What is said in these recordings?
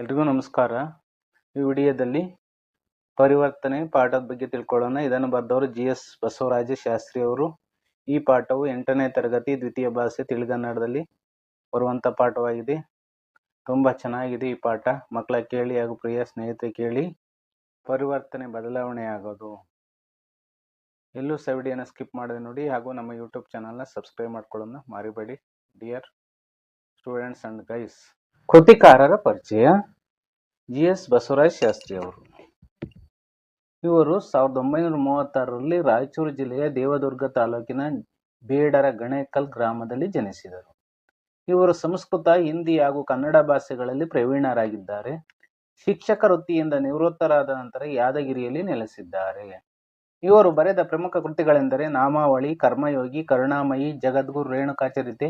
ಎಲ್ರಿಗೂ ನಮಸ್ಕಾರ. ಈ ವಿಡಿಯೋದಲ್ಲಿ ಪರಿವರ್ತನೆ ಪಾಠದ ಬಗ್ಗೆ ತಿಳ್ಕೊಳ್ಳೋಣ. ಇದನ್ನು ಬರೆದವರು ಜಿ ಎಸ್ ಬಸವರಾಜ ಶಾಸ್ತ್ರಿ ಅವರು. ಈ ಪಾಠವು ಎಂಟನೇ ತರಗತಿ ದ್ವಿತೀಯ ಭಾಷೆ ತಿಳಿಗನ್ನಡದಲ್ಲಿ ಬರುವಂಥ ಪಾಠವಾಗಿದೆ. ತುಂಬ ಚೆನ್ನಾಗಿದೆ ಈ ಪಾಠ. ಮಕ್ಕಳ ಕೇಳಿ ಹಾಗೂ ಪ್ರಿಯ ಸ್ನೇಹಿತರೆ ಕೇಳಿ. ಪರಿವರ್ತನೆ ಬದಲಾವಣೆ ಆಗೋದು. ಎಲ್ಲೂ ಸವಿಡಿಯನ್ನು ಸ್ಕಿಪ್ ಮಾಡದೆ ನೋಡಿ ಹಾಗೂ ನಮ್ಮ ಯೂಟ್ಯೂಬ್ ಚಾನಲ್ನ ಸಬ್ಸ್ಕ್ರೈಬ್ ಮಾಡ್ಕೊಳ್ಳೋಣ ಮಾರಿಬೇಡಿ. ಡಿಯರ್ ಸ್ಟೂಡೆಂಟ್ಸ್ ಅಂಡ್ ಗೈಸ್ ಕೃತಿಕಾರರ ಪರಿಚಯ. ಜಿ. ಎಸ್. ಬಸವರಾಜ್ ಶಾಸ್ತ್ರಿ ಅವರು. ಇವರು ಸಾವಿರದ ಒಂಬೈನೂರ ಮೂವತ್ತಾರರಲ್ಲಿ ರಾಯಚೂರು ಜಿಲ್ಲೆಯ ದೇವದುರ್ಗ ತಾಲೂಕಿನ ಬೇಡರ ಗಣೇಕಲ್ ಗ್ರಾಮದಲ್ಲಿ ಜನಿಸಿದರು. ಇವರು ಸಂಸ್ಕೃತ, ಹಿಂದಿ ಹಾಗೂ ಕನ್ನಡ ಭಾಷೆಗಳಲ್ಲಿ ಪ್ರವೀಣರಾಗಿದ್ದಾರೆ. ಶಿಕ್ಷಕ ವೃತ್ತಿಯಿಂದ ನಿವೃತ್ತರಾದ ನಂತರ ಯಾದಗಿರಿಯಲ್ಲಿ ನೆಲೆಸಿದ್ದಾರೆ. ಇವರು ಬರೆದ ಪ್ರಮುಖ ಕೃತಿಗಳೆಂದರೆ ನಾಮಾವಳಿ, ಕರ್ಮಯೋಗಿ, ಕರುಣಾಮಯಿ, ಜಗದ್ಗುರು ರೇಣುಕಾಚರಿತೆ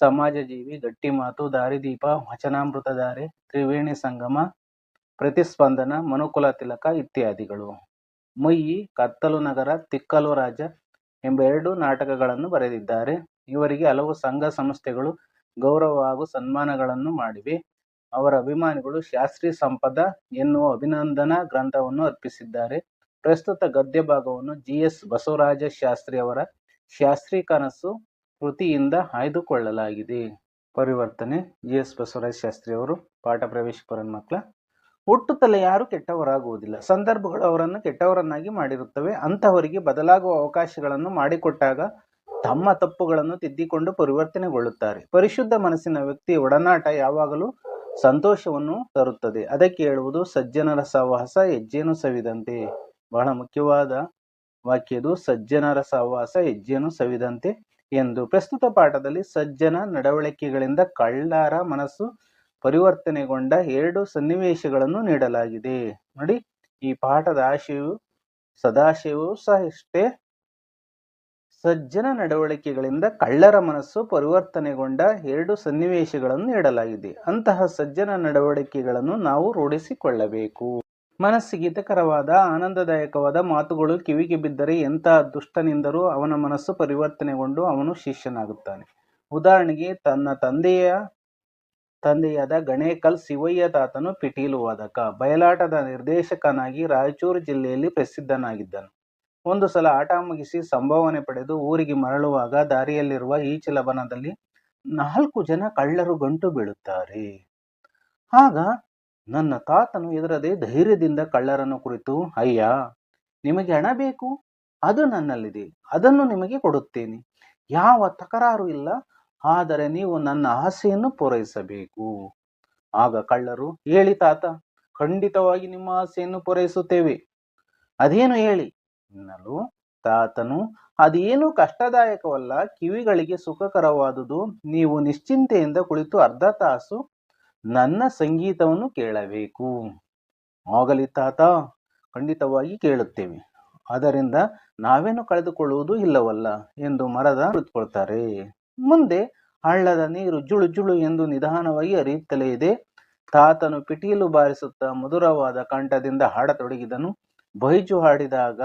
ಸಮಾಜಜೀವಿ, ಗಟ್ಟಿಮಾತು, ದಾರಿದೀಪ, ವಚನಾಮೃತಧಾರೆ, ತ್ರಿವೇಣಿ ಸಂಗಮ, ಪ್ರತಿಸ್ಪಂದನ, ಮನುಕುಲ ತಿಲಕ ಇತ್ಯಾದಿಗಳು. ಮೊಯ್ಯಿ, ಕತ್ತಲು ನಗರ, ತಿಕ್ಕಲು ರಾಜ ಎಂಬ ಎರಡು ನಾಟಕಗಳನ್ನು ಬರೆದಿದ್ದಾರೆ. ಇವರಿಗೆ ಹಲವು ಸಂಘ ಸಂಸ್ಥೆಗಳು ಗೌರವ ಹಾಗೂ ಸನ್ಮಾನಗಳನ್ನು ಮಾಡಿವೆ. ಅವರ ಅಭಿಮಾನಿಗಳು ಶಾಸ್ತ್ರಿ ಸಂಪದ ಎನ್ನುವ ಅಭಿನಂದನಾ ಗ್ರಂಥವನ್ನು ಅರ್ಪಿಸಿದ್ದಾರೆ. ಪ್ರಸ್ತುತ ಗದ್ಯ ಭಾಗವನ್ನು ಜಿ ಎಸ್ ಬಸವರಾಜ ಶಾಸ್ತ್ರಿ ಅವರ ಶಾಸ್ತ್ರಿ ಕನಸು ಕೃತಿಯಿಂದ ಆಯ್ದುಕೊಳ್ಳಲಾಗಿದೆ. ಪರಿವರ್ತನೆ, ಜಿ. ಎಸ್. ಬಸವರಾಜ ಶಾಸ್ತ್ರಿಯವರು ಪಾಠ ಪ್ರವೇಶ ಪರನ್ ಮಕ್ಕಳ ತಲೆ ಯಾರು ಕೆಟ್ಟವರಾಗುವುದಿಲ್ಲ. ಸಂದರ್ಭಗಳು ಅವರನ್ನು ಕೆಟ್ಟವರನ್ನಾಗಿ ಮಾಡಿರುತ್ತವೆ. ಅಂತಹವರಿಗೆ ಬದಲಾಗುವ ಅವಕಾಶಗಳನ್ನು ಮಾಡಿಕೊಟ್ಟಾಗ ತಮ್ಮ ತಪ್ಪುಗಳನ್ನು ತಿದ್ದಿಕೊಂಡು ಪರಿವರ್ತನೆಗೊಳ್ಳುತ್ತಾರೆ. ಪರಿಶುದ್ಧ ಮನಸ್ಸಿನ ವ್ಯಕ್ತಿ ಒಡನಾಟ ಯಾವಾಗಲೂ ಸಂತೋಷವನ್ನು ತರುತ್ತದೆ. ಅದಕ್ಕೆ ಹೇಳುವುದು, ಸಜ್ಜನರ ಸಹವಾಸ ಹೆಜ್ಜೆನು ಸವಿದಂತೆ. ಬಹಳ ಮುಖ್ಯವಾದ ವಾಕ್ಯದು ಸಜ್ಜನರ ಸಹವಾಸ ಹೆಜ್ಜೆನು ಸವಿದಂತೆ. ಎಂದು ಪ್ರಸ್ತುತ ಪಾಠದಲ್ಲಿ ಸಜ್ಜನ ನಡವಳಿಕೆಗಳಿಂದ ಕಳ್ಳಾರ ಮನಸ್ಸು ಪರಿವರ್ತನೆಗೊಂಡ ಎರಡು ಸನ್ನಿವೇಶಗಳನ್ನು ನೀಡಲಾಗಿದೆ. ನೋಡಿ, ಈ ಪಾಠದ ಆಶಯವು ಸದಾಶಯವು ಸಹ ಇಷ್ಟೇ. ಸಜ್ಜನ ನಡವಳಿಕೆಗಳಿಂದ ಕಳ್ಳರ ಮನಸ್ಸು ಪರಿವರ್ತನೆಗೊಂಡ ಎರಡು ಸನ್ನಿವೇಶಗಳನ್ನು ನೀಡಲಾಗಿದೆ. ಅಂತಹ ಸಜ್ಜನ ನಡವಳಿಕೆಗಳನ್ನು ನಾವು ರೂಢಿಸಿಕೊಳ್ಳಬೇಕು. ಮನಸ್ಸಿಗೆ ಹಿತಕರವಾದ ಆನಂದದಾಯಕವಾದ ಮಾತುಗಳು ಕಿವಿಗೆ ಬಿದ್ದರೆ ಎಂಥ ದುಷ್ಟನಿಂದರೂ ಅವನ ಮನಸ್ಸು ಪರಿವರ್ತನೆಗೊಂಡು ಅವನು ಶಿಷ್ಯನಾಗುತ್ತಾನೆ. ಉದಾಹರಣೆಗೆ, ತನ್ನ ತಂದೆಯ, ತಂದೆಯಾದ ಗಣೇಕಲ್ ಶಿವಯ್ಯ ತಾತನು ಪಿಟೀಲು ವಾದಕ. ಬಯಲಾಟದ ನಿರ್ದೇಶಕನಾಗಿ ರಾಯಚೂರು ಜಿಲ್ಲೆಯಲ್ಲಿ ಪ್ರಸಿದ್ಧನಾಗಿದ್ದನು. ಒಂದು ಸಲ ಆಟ ಮುಗಿಸಿ ಸಂಭಾವನೆ ಪಡೆದು ಊರಿಗೆ ಮರಳುವಾಗ ದಾರಿಯಲ್ಲಿರುವ ಈಚಲಬನದಲ್ಲಿ ನಾಲ್ಕು ಜನ ಕಳ್ಳರು ಗಂಟು ಬೀಳುತ್ತಾರೆ. ಆಗ ನನ್ನ ತಾತನು ಎದುರದೆ ಧೈರ್ಯದಿಂದ ಕಳ್ಳರನ್ನು ಕುರಿತು, ಅಯ್ಯ, ನಿಮಗೆ ಹಣ ಬೇಕು? ಅದು ನನ್ನಲ್ಲಿದೆ. ಅದನ್ನು ನಿಮಗೆ ಕೊಡುತ್ತೇನೆ. ಯಾವ ತಕರಾರು ಇಲ್ಲ. ಆದರೆ ನೀವು ನನ್ನ ಆಸೆಯನ್ನು ಪೂರೈಸಬೇಕು. ಆಗ ಕಳ್ಳರು, ಹೇಳಿ ತಾತ, ಖಂಡಿತವಾಗಿ ನಿಮ್ಮ ಆಸೆಯನ್ನು ಪೂರೈಸುತ್ತೇವೆ. ಅದೇನು ಹೇಳಿ? ಎನ್ನಲು ತಾತನು, ಅದೇನು ಕಷ್ಟದಾಯಕವಲ್ಲ. ಕಿವಿಗಳಿಗೆ ಸುಖಕರವಾದುದು. ನೀವು ನಿಶ್ಚಿಂತೆಯಿಂದ ಕುಳಿತು ಅರ್ಧ ತಾಸು ನನ್ನ ಸಂಗೀತವನ್ನು ಕೇಳಬೇಕು. ಆಗಲಿ ತಾತ, ಖಂಡಿತವಾಗಿ ಕೇಳುತ್ತೇವೆ. ಅದರಿಂದ ನಾವೇನು ಕಳೆದುಕೊಳ್ಳುವುದು ಇಲ್ಲವಲ್ಲ? ಎಂದು ಮರದ ಕುಳಿತುಕೊಳ್ತಾರೆ. ಮುಂದೆ ಹಳ್ಳದ ನೀರು ಜುಳು ಜುಳು ಎಂದು ನಿಧಾನವಾಗಿ ಅರಿಯುತ್ತಲೇ ಇದೆ. ತಾತನು ಪಿಟೀಲು ಬಾರಿಸುತ್ತಾ ಮಧುರವಾದ ಕಂಠದಿಂದ ಹಾಡತೊಡಗಿದನು. ಬೈಜು ಹಾಡಿದಾಗ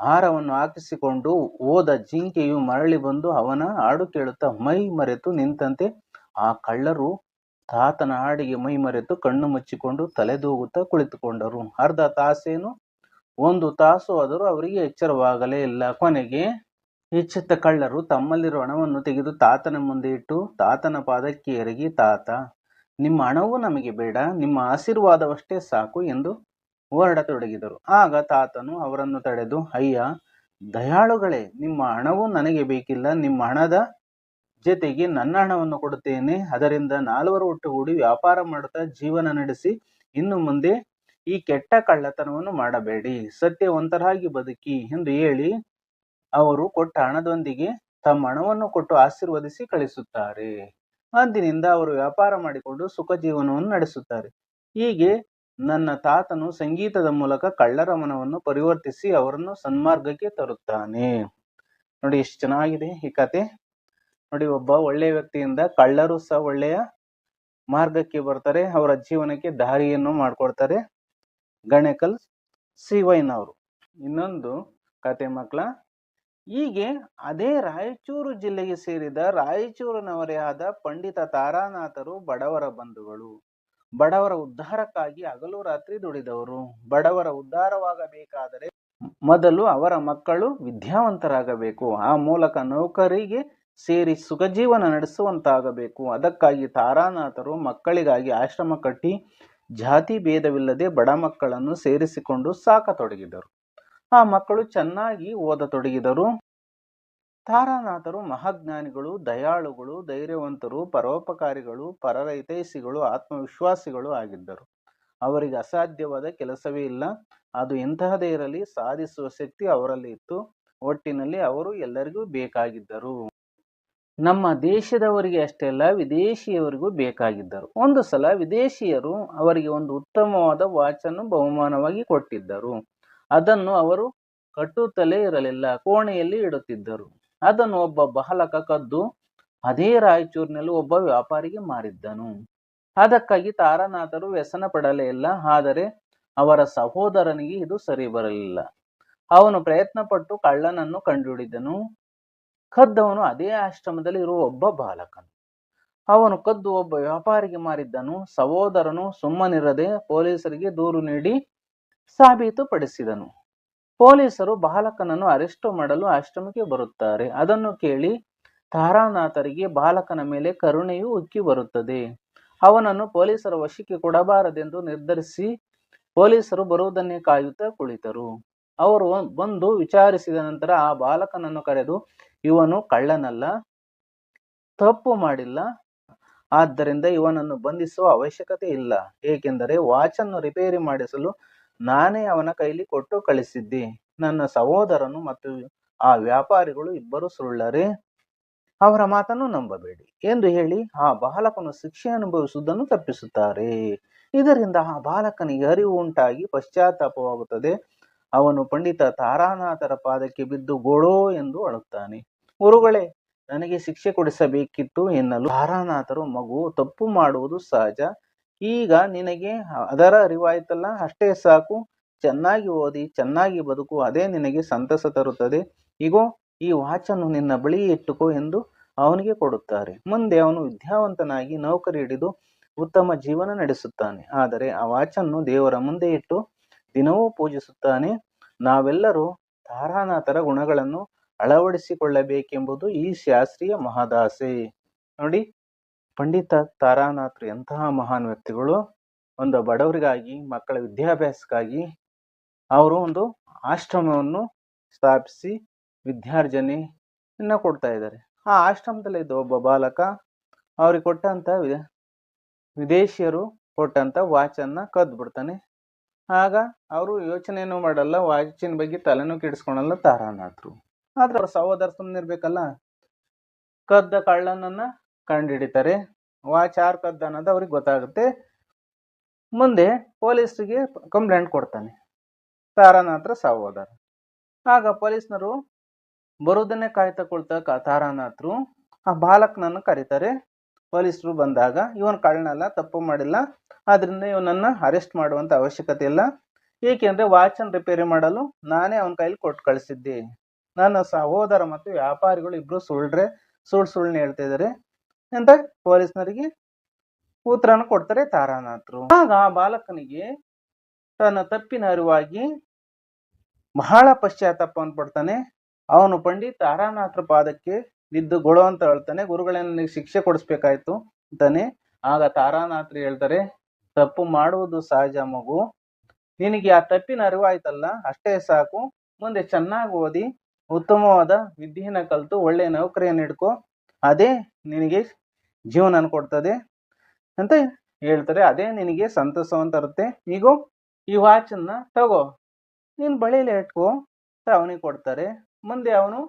ಹಾರವನ್ನು ಹಾಕಿಸಿಕೊಂಡು ಹೋದ ಜಿಂಕೆಯು ಮರಳಿ ಬಂದು ಅವನ ಹಾಡು ಕೇಳುತ್ತಾ ಮೈ ಮರೆತು ನಿಂತಂತೆ ಆ ಕಳ್ಳರು ತಾತನ ಹಾಡಿಗೆ ಮೈ ಮರೆತು ಕಣ್ಣು ಮುಚ್ಚಿಕೊಂಡು ತಲೆದೂಗುತ್ತಾ ಕುಳಿತುಕೊಂಡರು. ಅರ್ಧ ತಾಸೇನು? ಒಂದು ತಾಸು ಆದರೂ ಅವರಿಗೆ ಎಚ್ಚರವಾಗಲೇ ಇಲ್ಲ. ಕೊನೆಗೆ ಎಚ್ಚೆತ್ತ ಕಳ್ಳರು ತಮ್ಮಲ್ಲಿರುವ ಹಣವನ್ನು ತೆಗೆದು ತಾತನ ಮುಂದೆ ಇಟ್ಟು, ತಾತನ ಪಾದಕ್ಕೆ ಎರಗಿ, ತಾತ, ನಿಮ್ಮ ಹಣವೂ ನಮಗೆ ಬೇಡ, ನಿಮ್ಮ ಆಶೀರ್ವಾದವಷ್ಟೇ ಸಾಕು ಎಂದು ಹೊರಡತೊಡಗಿದರು. ಆಗ ತಾತನು ಅವರನ್ನು ತಡೆದು, ಅಯ್ಯ, ದಯಾಳುಗಳೇ, ನಿಮ್ಮ ಹಣವೂ ನನಗೆ ಬೇಕಿಲ್ಲ, ನಿಮ್ಮ ಹಣದ ಜೊತೆಗೆ ನನ್ನ ಹಣವನ್ನು ಕೊಡುತ್ತೇನೆ. ಅದರಿಂದ ನಾಲ್ವರು ಒಟ್ಟುಗೂಡಿ ವ್ಯಾಪಾರ ಮಾಡುತ್ತಾ ಜೀವನ ನಡೆಸಿ ಇನ್ನು ಮುಂದೆ ಈ ಕೆಟ್ಟ ಕಳ್ಳತನವನ್ನು ಮಾಡಬೇಡಿ. ಸತ್ಯವಂತರಾಗಿ ಬದುಕಿ ಎಂದು ಹೇಳಿ ಅವರು ಕೊಟ್ಟ ಹಣದೊಂದಿಗೆ ತಮ್ಮ ಹಣವನ್ನು ಕೊಟ್ಟು ಆಶೀರ್ವದಿಸಿ ಕಳಿಸುತ್ತಾರೆ. ಅಂದಿನಿಂದ ಅವರು ವ್ಯಾಪಾರ ಮಾಡಿಕೊಂಡು ಸುಖ ಜೀವನವನ್ನು ನಡೆಸುತ್ತಾರೆ. ಹೀಗೆ ನನ್ನ ತಾತನು ಸಂಗೀತದ ಮೂಲಕ ಕಳ್ಳರ ಮನವನ್ನು ಪರಿವರ್ತಿಸಿ ಅವರನ್ನು ಸನ್ಮಾರ್ಗಕ್ಕೆ ತರುತ್ತಾನೆ. ನೋಡಿ ಎಷ್ಟು ಚೆನ್ನಾಗಿದೆ ಈ ಕತೆ. ನೋಡಿ, ಒಬ್ಬ ಒಳ್ಳೆಯ ವ್ಯಕ್ತಿಯಿಂದ ಕಳ್ಳರು ಸಹ ಒಳ್ಳೆಯ ಮಾರ್ಗಕ್ಕೆ ಬರ್ತಾರೆ. ಅವರ ಜೀವನಕ್ಕೆ ದಾರಿಯನ್ನು ಮಾಡ್ಕೊಡ್ತಾರೆ. ಗಣೇಕಲ್ ಸಿವೈನವರು ಇನ್ನೊಂದು ಕತೆ ಮಕ್ಕಳ. ಹೀಗೆ ಅದೇ ರಾಯಚೂರು ಜಿಲ್ಲೆಗೆ ಸೇರಿದ ರಾಯಚೂರಿನವರೇ ಆದ ಪಂಡಿತ ತಾರಾನಾಥರು ಬಡವರ ಬಂಧುಗಳು. ಬಡವರ ಉದ್ಧಾರಕ್ಕಾಗಿ ಹಗಲು ರಾತ್ರಿ ದುಡಿದವರು. ಬಡವರ ಉದ್ಧಾರವಾಗಬೇಕಾದರೆ ಮೊದಲು ಅವರ ಮಕ್ಕಳು ವಿದ್ಯಾವಂತರಾಗಬೇಕು. ಆ ಮೂಲಕ ನೌಕರಿಗೆ ಸೇರಿ ಸುಖ ಜೀವನ ನಡೆಸುವಂತಾಗಬೇಕು. ಅದಕ್ಕಾಗಿ ತಾರಾನಾಥರು ಮಕ್ಕಳಿಗಾಗಿ ಆಶ್ರಮ ಕಟ್ಟಿ ಜಾತಿ ಭೇದವಿಲ್ಲದೆ ಬಡ ಮಕ್ಕಳನ್ನು ಸೇರಿಸಿಕೊಂಡು ಸಾಕತೊಡಗಿದರು ಆ ಮಕ್ಕಳು ಚೆನ್ನಾಗಿ ಓದತೊಡಗಿದರು ತಾರಾನಾಥರು ಮಹಾಜ್ಞಾನಿಗಳು, ದಯಾಳುಗಳು, ಧೈರ್ಯವಂತರು, ಪರೋಪಕಾರಿಗಳು, ಪರರೈತೈಸಿಗಳು, ಆತ್ಮವಿಶ್ವಾಸಿಗಳು ಆಗಿದ್ದರು. ಅವರಿಗೆ ಅಸಾಧ್ಯವಾದ ಕೆಲಸವೇ ಇಲ್ಲ. ಅದು ಎಂತಹದೇ ಇರಲಿ, ಸಾಧಿಸುವ ಶಕ್ತಿ ಅವರಲ್ಲಿ ಇತ್ತು. ಒಟ್ಟಿನಲ್ಲಿ ಅವರು ಎಲ್ಲರಿಗೂ ಬೇಕಾಗಿದ್ದರು. ನಮ್ಮ ದೇಶದವರಿಗೆ ಅಷ್ಟೇ ಅಲ್ಲ, ವಿದೇಶಿಯವರಿಗೂ ಬೇಕಾಗಿದ್ದರು. ಒಂದು ಸಲ ವಿದೇಶಿಯರು ಅವರಿಗೆ ಒಂದು ಉತ್ತಮವಾದ ವಾಚನ್ನು ಬಹುಮಾನವಾಗಿ ಕೊಟ್ಟಿದ್ದರು. ಅದನ್ನು ಅವರು ಕಟ್ಟುತ್ತಲೇ ಇರಲಿಲ್ಲ, ಕೋಣೆಯಲ್ಲಿ ಇಡುತ್ತಿದ್ದರು. ಅದನ್ನು ಒಬ್ಬ ಬಹಲಕ ಕದ್ದು ಅದೇ ರಾಯಚೂರಿನಲ್ಲಿ ಒಬ್ಬ ವ್ಯಾಪಾರಿಗೆ ಮಾರಿದ್ದನು. ಅದಕ್ಕಾಗಿ ತಾರನಾಥರು ವ್ಯಸನ ಪಡಲೇ ಇಲ್ಲ, ಆದರೆ ಅವರ ಸಹೋದರನಿಗೆ ಇದು ಸರಿ ಬರಲಿಲ್ಲ. ಅವನು ಪ್ರಯತ್ನಪಟ್ಟು ಕಳ್ಳನನ್ನು ಕಂಡುಹಿಡಿದನು. ಕದ್ದವನು ಅದೇ ಆಶ್ರಮದಲ್ಲಿ ಇರುವ ಒಬ್ಬ ಬಾಲಕನು. ಅವನು ಕದ್ದು ಒಬ್ಬ ವ್ಯಾಪಾರಿಗೆ ಮಾರಿದ್ದನು. ಸಹೋದರನು ಸುಮ್ಮನಿರದೆ ಪೊಲೀಸರಿಗೆ ದೂರು ನೀಡಿ ಸಾಬೀತುಪಡಿಸಿದನು. ಪೊಲೀಸರು ಬಾಲಕನನ್ನು ಅರೆಸ್ಟ್ ಮಾಡಲು ಆಶ್ರಮಕ್ಕೆ ಬರುತ್ತಾರೆ. ಅದನ್ನು ಕೇಳಿ ತಾರಾನಾಥರಿಗೆ ಬಾಲಕನ ಮೇಲೆ ಕರುಣೆಯು ಉಕ್ಕಿ ಬರುತ್ತದೆ. ಅವನನ್ನು ಪೊಲೀಸರ ವಶಕ್ಕೆ ಕೊಡಬಾರದೆಂದು ನಿರ್ಧರಿಸಿ ಪೊಲೀಸರು ಬರುವುದನ್ನೇ ಕಾಯುತ್ತಾ ಕುಳಿತರು. ಅವರು ಬಂದು ವಿಚಾರಿಸಿದ ನಂತರ ಆ ಬಾಲಕನನ್ನು ಕರೆದು, ಇವನು ಕಳ್ಳನಲ್ಲ, ತಪ್ಪು ಮಾಡಿಲ್ಲ, ಆದ್ದರಿಂದ ಇವನನ್ನು ಬಂಧಿಸುವ ಅವಶ್ಯಕತೆ ಇಲ್ಲ. ಏಕೆಂದರೆ ವಾಚನ್ನು ರಿಪೇರಿ ಮಾಡಿಸಲು ನಾನೇ ಅವನ ಕೈಲಿ ಕೊಟ್ಟು ಕಳಿಸಿದ್ದೆ. ನನ್ನ ಸಹೋದರನು ಮತ್ತು ಆ ವ್ಯಾಪಾರಿಗಳು ಇಬ್ಬರು ಸುಳ್ಳರೇ. ಅವರ ಮಾತನ್ನು ನಂಬಬೇಡಿ ಎಂದು ಹೇಳಿ ಆ ಬಾಲಕನು ಶಿಕ್ಷೆ ಅನುಭವಿಸುವುದನ್ನು ತಪ್ಪಿಸುತ್ತಾರೆ. ಇದರಿಂದ ಆ ಬಾಲಕನಿಗೆ ಅರಿವು ಉಂಟಾಗಿ ಪಶ್ಚಾತ್ತಾಪವಾಗುತ್ತದೆ. ಅವನು ಪಂಡಿತ ತಾರಾನಾಥರ ಪಾದಕ್ಕೆ ಬಿದ್ದು ಗೋಳೋ ಎಂದು ಅಳುತ್ತಾನೆ. ಗುರುಗಳೇ, ನನಗೆ ಶಿಕ್ಷೆ ಕೊಡಿಸಬೇಕಿತ್ತು ಎನ್ನಲು ತಾರಾನಾಥರು ಮಗು, ತಪ್ಪು ಮಾಡುವುದು ಸಹಜ. ಈಗ ನಿನಗೆ ಅದರ ಅರಿವಾಯ್ತಲ್ಲ ಅಷ್ಟೇ ಸಾಕು. ಚೆನ್ನಾಗಿ ಓದಿ, ಚೆನ್ನಾಗಿ ಬದುಕು, ಅದೇ ನಿನಗೆ ಸಂತಸ ತರುತ್ತದೆ. ಇಗೋ, ಈ ವಾಚನ್ನು ನಿನ್ನ ಬಳಿ ಇಟ್ಟುಕೋ ಎಂದು ಅವನಿಗೆ ಕೊಡುತ್ತಾರೆ. ಮುಂದೆ ಅವನು ವಿದ್ಯಾವಂತನಾಗಿ ನೌಕರಿ ಹಿಡಿದು ಉತ್ತಮ ಜೀವನ ನಡೆಸುತ್ತಾನೆ. ಆದರೆ ಆ ವಾಚನ್ನು ದೇವರ ಮುಂದೆ ಇಟ್ಟು ದಿನವೂ ಪೂಜಿಸುತ್ತಾನೆ. ನಾವೆಲ್ಲರೂ ತಾರಾನಾಥರ ಗುಣಗಳನ್ನು ಅಳವಡಿಸಿಕೊಳ್ಳಬೇಕೆಂಬುದು ಈ ಶಾಸ್ತ್ರೀಯ ಮಹಾದಾಸೆ. ನೋಡಿ, ಪಂಡಿತ ತಾರಾನಾಥರು ಎಂತಹ ಮಹಾನ್ ವ್ಯಕ್ತಿಗಳು. ಒಂದು ಬಡವರಿಗಾಗಿ, ಮಕ್ಕಳ ವಿದ್ಯಾಭ್ಯಾಸಕ್ಕಾಗಿ ಅವರು ಒಂದು ಆಶ್ರಮವನ್ನು ಸ್ಥಾಪಿಸಿ ವಿದ್ಯಾರ್ಜನೆಯನ್ನು ಕೊಡ್ತಾ ಇದ್ದಾರೆ. ಆ ಆಶ್ರಮದಲ್ಲಿ ಇದ್ದ ಒಬ್ಬ ಬಾಲಕ ಅವ್ರಿಗೆ ಕೊಟ್ಟಂತ ವಿದೇಶಿಯರು ಕೊಟ್ಟಂತ ವಾಚನ್ನ ಕದ್ದು ಬಿಡ್ತಾನೆ ಆಗ ಅವರು ಯೋಚನೆಯನ್ನು ಮಾಡಲ್ಲ ವಾಚಿನ ಬಗ್ಗೆ ತಲೆನೂ ಕೆಡಿಸ್ಕೊಳಲ್ಲ ತಾರಾನಾಥರು. ಆದ್ರೆ ಅವ್ರ ಸಹೋದರ ಸುಮ್ಮನಿರ್ಬೇಕಲ್ಲ ಕದ್ದ ಕಳ್ಳನನ್ನ ಕಂಡುಹಿಡಿತಾರೆ ವಾಚ್ ಯಾರು ಕದ್ದ ಅನ್ನೋದು ಅವ್ರಿಗೆ ಗೊತ್ತಾಗುತ್ತೆ. ಮುಂದೆ ಪೊಲೀಸ್ರಿಗೆ ಕಂಪ್ಲೇಂಟ್ ಕೊಡ್ತಾನೆ. ತಾರಾನಾಥರ ಸಹೋದರ. ಆಗ ಪೊಲೀಸ್ನರು ಬರೋದನ್ನೇ ಕಾಯ್ತಾ ಕೊಳ್ತಾ ತಾರಾನಾಥರು ಆ ಬಾಲಕನನ್ನು ಕರೀತಾರೆ. ಪೊಲೀಸರು ಬಂದಾಗ, ಇವನ್ ಕಳ್ಳನಲ್ಲ ತಪ್ಪು ಮಾಡಿಲ್ಲ, ಆದ್ರಿಂದ ಇವನನ್ನ ಅರೆಸ್ಟ್ ಮಾಡುವಂತ ಅವಶ್ಯಕತೆ ಇಲ್ಲ. ಏಕೆಂದ್ರೆ ವಾಚನ್ ರಿಪೇರಿ ಮಾಡಲು ನಾನೇ ಅವನ ಕೈಲಿ ಕೊಟ್ಟು ಕಳಿಸಿದ್ದೆ. ನನ್ನ ಸಹೋದರ ಮತ್ತು ವ್ಯಾಪಾರಿಗಳು ಇಬ್ರು ಸುಳ್ಳ್ರೆ, ಸುಳ್ಳು ಸುಳ್ಳು ಹೇಳ್ತಾ ಇದ್ದಾರೆ ಅಂತ ಪೊಲೀಸ್ನರಿಗೆ ಉತ್ತರನ ಕೊಡ್ತಾರೆ ತಾರಾನಾಥರು. ಆಗ ಆ ಬಾಲಕನಿಗೆ ತನ್ನ ತಪ್ಪಿನ ಅರಿವಾಗಿ ಬಹಳ ಪಶ್ಚಾತ್ತಾಪವನ್ನು ಪಡ್ತಾನೆ ಅವನು ಪಂಡಿತ್ ತಾರಾನಾಥರ ಪಾದಕ್ಕೆ ಬಿದ್ದು ಗೊಳು ಅಂತ ಹೇಳ್ತಾನೆ, ಗುರುಗಳನ್ನ ನನಗೆ ಶಿಕ್ಷೆ ಕೊಡಿಸ್ಬೇಕಾಯ್ತು ಅಂತಾನೆ. ಆಗ ತಾರಾನಾಥರು ಹೇಳ್ತಾರೆ, ತಪ್ಪು ಮಾಡುವುದು ಸಹಜ ಮಗು. ನಿನಗೆ ಆ ತಪ್ಪಿನ ಅರಿವಾಯ್ತಲ್ಲ, ಅಷ್ಟೇ ಸಾಕು. ಮುಂದೆ ಚೆನ್ನಾಗಿ ಓದಿ, ಉತ್ತಮವಾದ ವಿದ್ಯೆಯನ್ನು ಕಲಿತು, ಒಳ್ಳೆ ನೌಕರಿಯನ್ನು ಹಿಡ್ಕೊ. ಅದೇ ನಿನಗೆ ಜೀವನ ಕೊಡ್ತದೆ ಅಂತ ಹೇಳ್ತಾರೆ. ಅದೇ ನಿನಗೆ ಸಂತಸವನ್ನು ತರುತ್ತೆ ಈಗ ಈ ವಾಚನ್ನ ತಗೋ. ನೀನು ಬಳಿಯಲ್ಲಿ ಇಟ್ಕೋ ಅಂತ ಅವನಿಗೆ ಕೊಡ್ತಾರೆ. ಮುಂದೆ ಅವನು,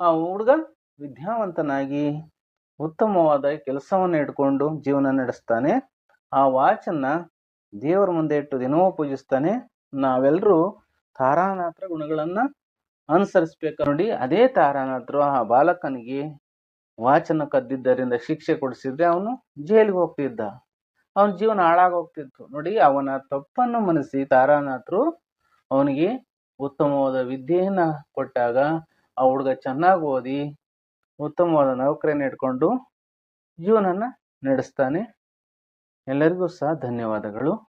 ಆ ಹುಡುಗ ವಿದ್ಯಾವಂತನಾಗಿ ಉತ್ತಮವಾದ ಕೆಲಸವನ್ನು ಇಟ್ಕೊಂಡು ಜೀವನ ನಡೆಸ್ತಾನೆ. ಆ ವಾಚನ್ನ ದೇವರ ಮುಂದೆ ಇಟ್ಟು ದಿನವೂ ಪೂಜಿಸ್ತಾನೆ. ನಾವೆಲ್ಲರೂ ತಾರಾನಾಥರ ಗುಣಗಳನ್ನು ಅನುಸರಿಸ್ಬೇಕು ನೋಡಿ. ಅದೇ ತಾರಾನಾಥರು ಆ ಬಾಲಕನಿಗೆ ವಾಚನ ಕದ್ದಿದ್ದರಿಂದ ಶಿಕ್ಷೆ ಕೊಡಿಸಿದ್ರೆ ಅವನು ಜೈಲಿಗೆ ಹೋಗ್ತಿದ್ದ. ಅವನ ಜೀವನ ಹಾಳಾಗೋಗ್ತಿತ್ತು ನೋಡಿ, ಅವನ ತಪ್ಪನ್ನು ಮನಸಿ ತಾರಾನಾಥರು ಅವನಿಗೆ ಉತ್ತಮವಾದ ವಿದ್ಯೆಯನ್ನು ಕೊಟ್ಟಾಗ ಆ ಹುಡುಗ ಚೆನ್ನಾಗಿ ಓದಿ ಉತ್ತಮವಾದ ನೌಕರಿಯನ್ನು ಇಟ್ಕೊಂಡು ಜೀವನನ ನಡೆಸ್ತಾನೆ. ಎಲ್ಲರಿಗೂ ಸಹ ಧನ್ಯವಾದಗಳು.